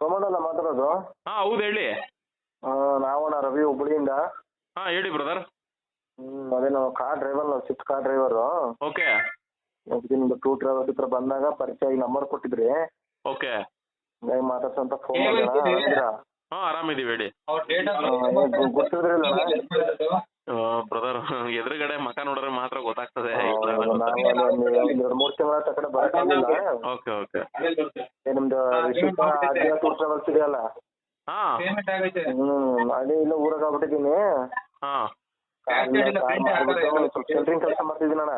ಸೋಮಣ್ಣ ಮಾತಾಡೋದು? ಹಾ ಹೌದು ಹೇಳಿ. ಆ, ನಾವಣ್ಣ ರವಿ ಹುಬ್ಳಿಯಿಂದ. ಹಾ ಹೇಳಿ ಬ್ರದರ್ ಹ್ಮ್ ಅದೇ ನಾವು ಕಾರ್ ಡ್ರೈವರ್ ನಾವು ಸ್ವಿಫ್ಟ್ ಕಾರ್ ಡ್ರೈವರ್ ಓಕೆ. ನಿಮ್ದು ಟೂ ಟ್ರಾವೆಲ್ಸ್ ಹತ್ರ ಬಂದಾಗ ಪರಿಚಯ ನಂಬರ್ ಕೊಟ್ಟಿದ್ರಿ. ಓಕೆ. ಹಂಗಾಗಿ ಮಾತಾಡ್ಸಂತ ಫೋನ್ ಮಾಡಿದ್ರ ಹಾ ಆರಾಮಿದೀವಿ ಹೇಳಿ. ಗೊತ್ತಿದ್ರಿಲ್ಲ ಬ್ರದರ್ ಎದುರುಗಡೆ ಮಕ ನೋಡಿದ್ರೆ ಮಾತ್ರ ಗೊತ್ತಾಗ್ತದೆ ನಾವು ಎರಡು ಮೂರು ತಿಂಗಳ ತಕಡೆ ಬರಕ್ಕಾಗಿಲ್ಲ ಓಕೆ ಓಕೆ. ಟ್ರಾವೆಲ್ಸ್ ಇದೆಯಲ್ಲ ಹಾಂ. ಹ್ಮ್ ಅದೇ ಇಲ್ಲ ಊರಾಗ ಆಗ್ಬಿಟ್ಟಿದೀನಿ ಹಾಂ. ಸ್ವಲ್ಪ ಸೆಂಟ್ರಿಂಗ್ ಕೆಲಸ ಮಾಡ್ತಿದ್ದೀನಿ ಅಣ್ಣ.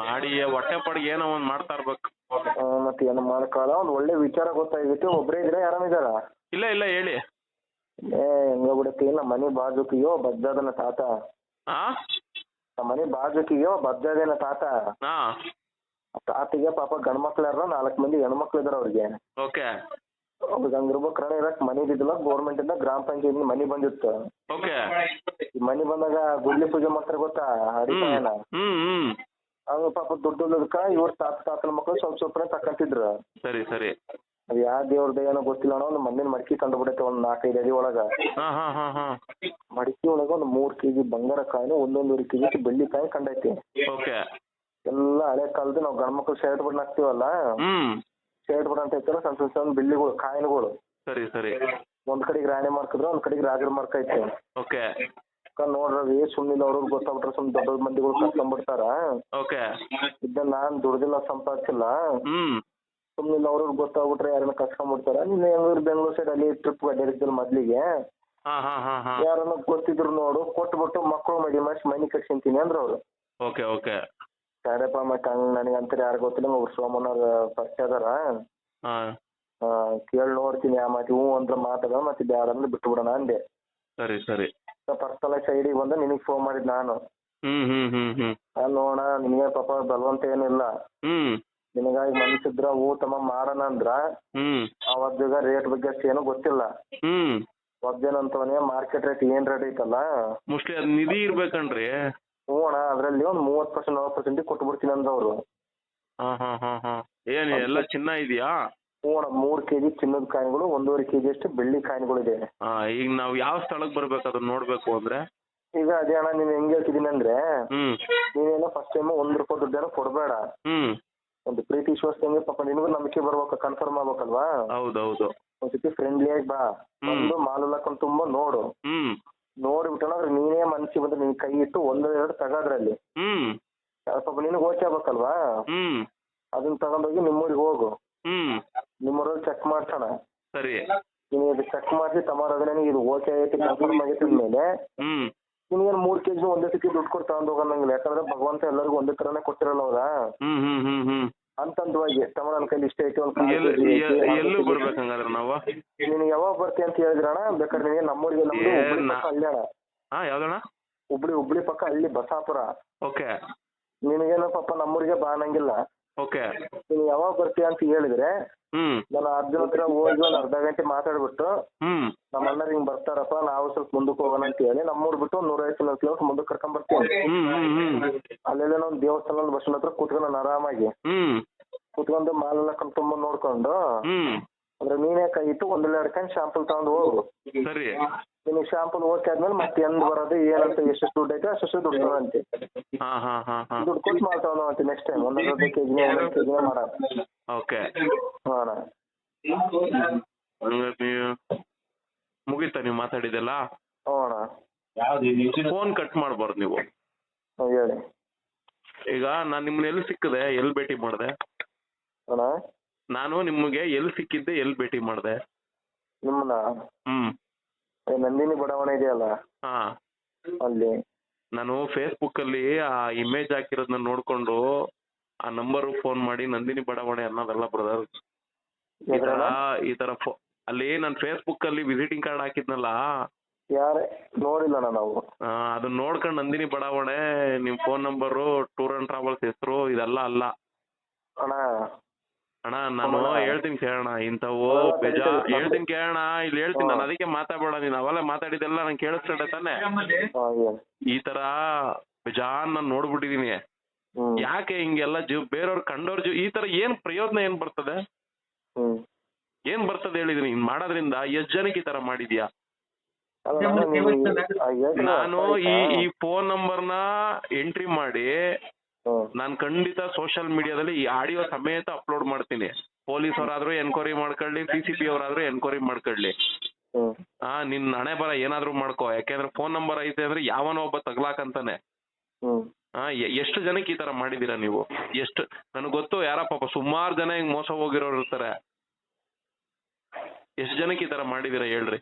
ಮಾಡಿ ಹೊಟ್ಟೆ ಪಡಿಗೆ ಏನೋ ಒಂದು ಮಾಡ್ತಾ ಇರ್ಬೇಕು. ಆ, ಮತ್ತೆ ಏನು ಮಾಡಕ್ಕಾಗಲ್ಲ ಒಂದು ಒಳ್ಳೆ ವಿಚಾರ ಗೊತ್ತಾಗಿತ್ತು. ಒಬ್ರೇ ಇದ್ರೆ ಆರಾಮಿದಾರ? ಇಲ್ಲ ಇಲ್ಲ ಹೇಳಿ. ಏ ಹೆಂಗ ಬಿಡತ್ತಿ. ನಮ್ಮ ಮನೆ ಬಾಜುಕಿಯೋ ಬದ್ದಾದನ ತಾತ. ಹಾ ನಮ್ಮ ಮನೆ ಬಾಜುಕಿಯೋ ಬದ್ದಾದೇನ ತಾತ. ಹಾ. ತಾತಿಗೆ ಪಾಪ ಗಂಡ್ ಮಕ್ಳು ಯಾರ ನಾಲ್ಕು ಮಂದಿ ಹೆಣ್ಮಕ್ಳು ಇದಾರ ಅವ್ರಿಗೆ. ಓಕೆ. ಹಂಗಿರ್ಬೇಕು ಇರಕ್ ಮನಿ ಇದ್ದಿಲ್ಲ ಗೌರ್ಮೆಂಟ್ ಇಂದ ಗ್ರಾಮ ಪಂಚಾಯತ್ ಮನಿ ಬಂದಿತ್ತು. ಓಕೆ. ಈ ಮನಿ ಬಂದಾಗ ಗುಡ್ಲಿ ಪೂಜೆ ಮಾಡ್ತಾರೆ ಗೊತ್ತಾ ಹರಿಪಾಯನ ಹ್ಮ್ ಹ್ಮ್ ಹಂಗ ಪಾಪ ದುಡ್ಡು ಇಲ್ಲದಕ್ಕ ಇವ್ರ ತಾತ ತಾತನ ಮಕ್ಳು ಸ್ವಲ್ಪ ಸ್ವಲ್ಪ ತಕ್ಕಂತಿದ್ರು ಸರಿ ಸರಿ. ಅದು ಯಾವ ದೇವ್ರದ್ದು ಏನೋ ಗೊತ್ತಿಲ್ಲ ಅಣ್ಣ ಒಂದು ಮಣ್ಣಿನ ಮಡಕಿ ತಂದು ಬಿಡತ್ತೆ ಒಂದ್ ನಾಲ್ಕೈದು ಅಡಿ ಒಳಗ. ಹಾ ಹಾ ಹಾ ಹಾ. ಮಡಕಿ ಒಳಗ ಒಂದು ಮೂರ್ ಕೆಜಿ ಬಂಗಾರ ಕಾಯಿನು ಒಂದೊಂದೂವರೆ ಕೆಜಿ ಬೆಳ್ಳಿ ಕಾಯಿ ಕಂಡೈತಿ. ಓಕೆ. ಎಲ್ಲ ಹಳೆ ಕಾಲದ ನಾವು ಗಂಡ್ ಮಕ್ಳು ಶರ್ಟ್ ಬಣ್ಣ ಹಾಕ್ತಿವಲ್ಲ ಹ್ಮ್. ಬಣ್ಣ ಅಂತ ಐತಲ್ಲ ಸಣ್ಣ ಸಣ್ಣ ಸಣ್ಣ ಬಿಲ್ಲಿಗಳು ಕಾಯಿನ್ಗಳು. ಸರಿ ಸರಿ. ಒಂದ್ ಕಡೆಗೆ ರಾಣಿ ಮಾರ್ಕ್ ಇದ್ರೆ ಒಂದ್ ಕಡೆಗೆ ರಾಜರ ಮಾರ್ಕ್ ಐತೆ. ಓಕೆ. ನೋಡ್ರಿ ಸುಮ್ನಿಲ್ಲ ಅವ್ರಿಗೆ ಗೊತ್ತಾಗ್ಬಿಟ್ರೆ ಸುಮ್ ದೊಡ್ಡ ಮಂದಿಗಳು ಕರ್ಕೊಂಡ್ಬಿಡ್ತಾರ. ಓಕೆ. ಇದನ್ನ ನಾನ್ ದುಡ್ದಿಲ್ಲ ಸಂಪಾದಿಸಿಲ್ಲ. ಹ್ಮ್. ಸುಮ್ನಿಲ್ಲ ಅವ್ರಿಗೆ ಗೊತ್ತಾಗ್ಬಿಟ್ರೆ ಯಾರನ್ನ ಕರ್ಕೊಂಡ್ಬಿಡ್ತಾರ. ನಿನ್ನೆ ಹೆಂಗ್ರು ಬೆಂಗಳೂರು ಸೈಡ್ ಅಲ್ಲಿ ಟ್ರಿಪ್ ಅಡ್ಡಾಡಿದ್ದಲ್ಲ ಮೊದ್ಲಿಗೆ. ಯಾರನ್ನ ಗೊತ್ತಿದ್ರು ನೋಡು ಕೊಟ್ಬಿಟ್ಟು ಮಕ್ಕಳು ಮಡಿ ಮಾಡಿಸಿ ಮನಿ ಕಟ್ಸಿಂತೀನಿ ಅಂದ್ರ ಅವ್ರು. Okay okay. ಸರಿಯಪ್ಪ ಮತ್ತೆ ಹಂಗ್ ನನಗೆ ಅಂತಾರೆ ಯಾರು ಗೊತ್ತಿಲ್ಲ ಅವ್ರು ಸೋಮಣ್ಣವ್ರ ಪರಿಚಯ ಅದಾರ ಹಾ ಕೇಳಿ ನೋಡ್ತೀನಿ ಆ ಮಾತಿ ಹ್ಞೂ ಅಂದ್ರೆ ಮಾತಾಡ ಮತ್ತೆ ಬ್ಯಾಡ ಅಂದ್ರೆ ಬಿಟ್ಟು ಬಿಡೋಣ ಅಂದೆ. ಸರಿ ಸರಿ. ಪರ್ಸನಲ್ ಸೈಡಿಗೆ ಬಂದು ನಿನಗೆ ಫೋನ್ ಮಾಡಿದ್ ನಾನು. ಹ್ಮ್ ಹ್ಮ್ ಹ್ಮ್ ಹ್ಮ್. ನಾನು ನೋಡೋಣ ನಿನಗೆ ಪಾಪ ಬಲವಂತ ಏನಿಲ್ಲ. ಹ್ಮ್. ನಿನಗಾಗಿ ಮನಸ್ಸಿದ್ರ ಹೂ ತಮ್ಮ ಮಾಡೋಣ ಅಂದ್ರ ಹ್ಮ್. ಅವತ್ತಿಗ ರೇಟ್ ಬಗ್ಗೆ ಅಷ್ಟು ಏನೂ ಗೊತ್ತಿಲ್ಲ. ಹ್ಮ್. ಮಾರ್ಕೆಟ್ ರೇಟ್ ಏನ್ ರೇಟ್ ಐತಲ್ಲ? ಮೋಸ್ಟ್ಲಿ ಅದು ನಿಧಿ ಇರ್ಬೇಕನ್ರಿ. ಹ್ಞೂ ಅಣ್ಣ ಅದರಲ್ಲಿ ಒಂದು ಮೂವತ್ತು ಪರ್ಸೆಂಟ್ ನಲ್ವತ್ತು ಪರ್ಸೆಂಟಿಗೆ ಕೊಟ್ಬಿಡ್ತೀನಿ ಅಂತ ಅವರು. ಹಾ ಹಾ ಹಾ ಹಾ ಏನ್ ಎಲ್ಲ ಚಿನ್ನ ಇದೆಯಾ? ಹ್ಞೂ ಅಣ್ಣ ಮೂರು ಕೆ ಜಿ ಚಿನ್ನದ ಕಾಯಿನ್ಗಳು ಒಂದೂವರೆ ಕೆ ಜಿ ಅಷ್ಟು ಬೆಳ್ಳಿ ಕಾಯಿನ್ಗಳು ಇದೆ. ಹಾ ಈಗ ನಾವು ಯಾವ ಸ್ಥಳಕ್ಕೆ ಬರ್ಬೇಕು ಅದನ್ನ ನೋಡ್ಬೇಕು ಅಂದ್ರೆ? ಈಗ ಅದೇ ಅಣ್ಣ ನೀನು ಹೆಂಗ್ ಹೇಳ್ತಿದ್ದೀನಿ ಅಂದ್ರೆ ಹ್ಮ್. ನೀನೇನೋ ಫಸ್ಟ್ ಟೈಮ್ ಒಂದ್ ರೂಪಾಯಿ ದುಡ್ಡೇನೋ ಕೊಡಬೇಡ. ಹ್ಮ್. ಒಂದು ಪ್ರೀತಿ ವಿಶ್ವಾಸ ಹೆಂಗೆ ಪಾಪ ನಿನಗೂ ನಂಬಿಕೆ ಬರ್ಬೇಕು ಕನ್ಫರ್ಮ್ ಆಗ್ಬೇಕಲ್ವಾ? ಹೌದೌದು. ಒಂದ್ ಸತಿ ಫ್ರೆಂಡ್ಲಿ ಆಗಿ ಬಾ. ಹ್ಮ್. ಒಂದು ಮಾಲ್ ಹಾಕೊಂಡು ತುಂಬಾ ನೋಡು. ಹ್ಮ್. ನೋಡ್ಬಿಟ್ಟು ಅದ್ರ ನೀನೇ ಮನ್ಸಿಗೆ ಬಂದ್ರೆ ನಿನ್ ಕೈ ಇಟ್ಟು ಒಂದ್ ಎರಡು ತಗೋದ್ರಲ್ಲಿ. ಹ್ಮ್. ಸ್ವಲ್ಪ ನಿನಗೆ ಓಕೆ ಆಗ್ಬೇಕಲ್ವಾ? ಹ್ಮ್. ಅದನ್ನ ತಗೊಂಡೋಗಿ ನಿಮ್ಮೂರಿಗೆ ಹೋಗು. ಹ್ಮ್. ನಿಮ್ಮೂರಲ್ಲಿ ಚೆಕ್ ಮಾಡ್ಸೋಣ. ಸರಿ. ನೀನು ಇದು ಚೆಕ್ ಮಾಡಿಸಿ ತಮಾರ ನನಗೆ ಇದು ಓಕೆ ಐತಿ ಕನ್ಫರ್ಮ್ ಆಗೈತಿ ಮೇಲೆ ಹ್ಮ್. ನಿನಗೇನು ಮೂರು ಕೆ ಜಿ ಒಂದೇ ಸತಿ ದುಡ್ಡು ಕೊಟ್ಟು ತಗೊಂಡ್ ಹೋಗಂಗಿಲ್ಲ ಯಾಕಂದ್ರೆ ಭಗವಂತ ಎಲ್ಲರಿಗೂ ಒಂದೇ ತರನೇ ಕೊಟ್ಟಿರಲ್ಲ ಅವ್ರ? ಹ್ಮ್ ಹ್ಮ್ ಹ್ಮ್ ಹ್ಮ್. ಅಂತಂದವಾಗಿ ತಮ್ಮ ನನ್ನ ಕೈಲಿ ಇಷ್ಟ ಐತಿ ಒಂದು ಎಲ್ಲಿ ಎಲ್ಲೂ ಬರ್ಬೇಕು ಹಂಗಾದ್ರೆ ನಾವು? ನೀನು ಯಾವಾಗ ಬರ್ತೀಯ ಅಂತ ಹೇಳಿದ್ರಣ ಬೇಕಾದ್ರೆ ನಿನಗೆ ನಮ್ಮೂರಿಗೆ ನಮ್ದು ಹುಬ್ಳಿ ಪಕ್ಕ ಅಣ್ಣ. ಹಾ ಯಾವ್ದಣ್ಣ? ಹುಬ್ಳಿ ಹುಬ್ಳಿ ಪಕ್ಕ ಹಳ್ಳಿ ಬಸಾಪುರ. ಓಕೆ. ನಿನಗೇನು ಪಾಪ ನಮ್ಮೂರಿಗೆ ಬಾ ಅನ್ನಂಗಿಲ್ಲ. ಓಕೆ. ನೀನು ಯಾವಾಗ ಬರ್ತೀಯ ಅಂತ ಹೇಳಿದ್ರೆ ಹ್ಮ್. ನಾನು ಅರ್ಜುನ್ ಹತ್ರ ಹೋಗಿ ಒಂದ್ ಅರ್ಧ ಗಂಟೆ ಮಾತಾಡ್ಬಿಟ್ಟು ಹ್ಮ್. ನಮ್ಮ ಅಣ್ಣ ಹಿಂಗ್ ಬರ್ತಾರಪ್ಪ ನಾವು ಸ್ವಲ್ಪ ಮುಂದಕ್ಕೆ ಹೋಗೋಣ ಅಂತ ಹೇಳಿ ನಮ್ಮೂರ್ ಬಿಟ್ಟು ಒಂದು ನೂರೈವತ್ತು ನೂರು ಕಿಲೋಮೀಟರ್ ಮುಂದಕ್ಕೆ ಕರ್ಕೊಂಡ್ ಬರ್ತೀನಿ. ಹ್ಮ್ ಹ್ಮ್ ಹ್ಮ್. ಅಲ್ಲೆಲ್ಲ ಒಂದು ದೇವಸ್ಥಾನದ ಬಸ್ ಹತ್ರ ಕೂತ್ಕೊಂಡು ನಾನು ಆರಾಮಾಗಿ ಹ್ಮ್. ಕೂತ್ಕೊಂಡು ಮಾಲೆಲ್ಲ ತುಂಬ ನೋಡ್ಕೊಂಡು ಹ್ಮ್. ಅಂದ್ರೆ ನೀನೇ ಕೈ ಇಟ್ಟು ಒಂದು ಹಿಡ್ಕೊಂಡು ಶಾಂಪಲ್ ತಗೊಂಡು ಹೋಗು. ಸರಿ. ನಿನಗೆ ಶಾಂಪಲ್ ಓಕೆ ಆದ್ಮೇಲೆ ಮತ್ತೆ ಎಂದ್ ಬರೋದು ಏನಂತ ಎಷ್ಟು ದುಡ್ಡು ಐತೆ ಅಷ್ಟು ದುಡ್ಡು ತಗೊಂಡಂತೆ ಹಾ ಹಾ ಹಾ ಹಾ. ದುಡ್ಡು ಕೊಟ್ಟು ಮಾಲ್ ತಗೊಂಡು ನೆಕ್ಸ್ಟ್ ಟೈಮ್ ಒಂದು ಅರ್ಧ ಕೆ ಜಿನ ಒಂದೊಂದು ಕೆ ಜಿನ ಮಾಡೋಣ ಓಕೆ ಹಾಂ ನೀವು ಮುಗೀತಾ ನೀವು ಮಾತಾಡಿದೆಲ್ಲ? ಹೋಣ ಫೋನ್ ಕಟ್ ಮಾಡಬಾರ್ದು ನೀವು. ಹೇಳಿ. ಈಗ ನಾನು ನಿಮ್ಮನ್ನ ಎಲ್ಲಿ ಸಿಕ್ಕಿದೆ? ಎಲ್ಲಿ ಭೇಟಿ ಮಾಡಿದೆ? ಅಣ್ಣ? ನಾನು ನಿಮಗೆ ಎಲ್ಲಿ ಸಿಕ್ಕಿದ್ದೆ ಎಲ್ಲಿ ಭೇಟಿ ಮಾಡಿದೆ? ನಿಮ್ಮನ್ನ? ಹ್ಮ್. ಏ, ನಂದಿನಿ ಬಡಾವಣೆ ಇದೆಯಲ್ಲ? ಹಾ. ಅಲ್ಲಿ? ನಾನು ಫೇಸ್ಬುಕ್ ಅಲ್ಲಿ ಆ ಇಮೇಜ್ ಹಾಕಿರೋದನ್ನ ನೋಡ್ಕೊಂಡು ಆ ನಂಬರ್ ಫೋನ್ ಮಾಡಿ ನಂದಿನಿ ಬಡಾವಣೆ ಅನ್ನೋದಲ್ಲ ಬ್ರದರ್ ಈ ತರ? ಈ ತರ ಫೋ- ಅಲ್ಲಿ ನಾನು ಫೇಸ್ಬುಕ್ ಅಲ್ಲಿ ವಿಸಿಟಿಂಗ್ ಕಾರ್ಡ್ ಹಾಕಿದ್ನಲ್ಲ? ಯಾರೇ? ನೋಡಿಲ್ಲ ಅಣ್ಣ ನಾವು ಆ, ಅದನ್ನ ನೋಡ್ಕೊಂಡು ನಂದಿನಿ ಬಡಾವಣೆ ನಿಮ್ phone number tour and travels ಹೆಸರು ಇದೆಲ್ಲ ಅಲ್ಲ. ಅಣ್ಣ ಅಣ್ಣ ನಾನು? ಹೇಳ್ತೀನಿ ಕೇಳೋಣ ಇಂಥವು? ಬೇಜಾ. ಹೇಳ್ತೀನಿ ಕೇಳೋಣ ಇಲ್ಲಿ ಹೇಳ್ತೀನಿ ನಾನು ಅದಕ್ಕೆ ಮಾತಾಡಬೇಡ ನೀನು ಅವೆಲ್ಲ ಮಾತಾಡಿದೆಲ್ಲ ನಂಗೆ ಕೇಳಿಸ್ಕೊಂಡೆ ತಾನೆ. ಈ ತರ ಬೇಜಾನ್ ನಾನು ನೋಡ್ಬಿಟ್ಟಿದೀನಿ. ಯಾಕೆ ಹಿಂಗೆಲ್ಲ ಜೀವ ಬೇರೆಯವ್ರ ಕಂಡವ್ರ ಜೀವ ಈ ತರ ಏನ್ ಪ್ರಯೋಜನ ಏನ್ ಬರ್ತದೆ? ಏನ್ ಬರ್ತದೆ ಹೇಳಿದೀನಿ ನೀನ್? ಮಾಡೋದ್ರಿಂದ ಎಷ್ಟ್ ಜನಕ್ಕೆ ಈ ತರ ಮಾಡಿದ್ಯಾ? ನಾನು ಈ ಈ ಫೋನ್ ನಂಬರ್ನ ಎಂಟ್ರಿ ಮಾಡಿ. ನಾನು ಖಂಡಿತ ಸೋಷಿಯಲ್ ಮೀಡಿಯಾದಲ್ಲಿ ಈ ಆಡಿಯೋ ಸಮೇತ ಅಪ್ಲೋಡ್ ಮಾಡ್ತೀನಿ. ಪೊಲೀಸ್ ಅವರಾದ್ರೂ ಎನ್ಕ್ವೈರಿ ಮಾಡ್ಕೊಳ್ಳಿ ಸಿ ಸಿ ಪಿ ಅವರಾದ್ರೂ ಎನ್ಕ್ವೈರಿ ಮಾಡ್ಕೊಳ್ಳಿ. ಹಾ ಆ ನಿನ್ ಹಣೆ ಬರ ಏನಾದ್ರೂ ಮಾಡ್ಕೋ. ಯಾಕೆಂದ್ರೆ ಫೋನ್ ನಂಬರ್ ಐತೆ ಅಂದ್ರೆ ಯಾವನೋ ಒಬ್ಬ ತಗ್ಲಾಕಂತಾನೆ. ಹಾ ಎಷ್ಟು ಜನಕ್ಕೆ ಈ ತರ ಮಾಡಿದೀರಾ ನೀವು? ಎಷ್ಟು ನನಗೆ ಗೊತ್ತು ಯಾರ ಪಾಪ ಸುಮಾರು ಜನ ಹಿಂಗ್ ಮೋಸ ಹೋಗಿರೋರು ಇರ್ತಾರೆ. ಎಷ್ಟು ಜನಕ್ಕೆ ಈ ತರ ಮಾಡಿದೀರಾ ಹೇಳ್ರಿ.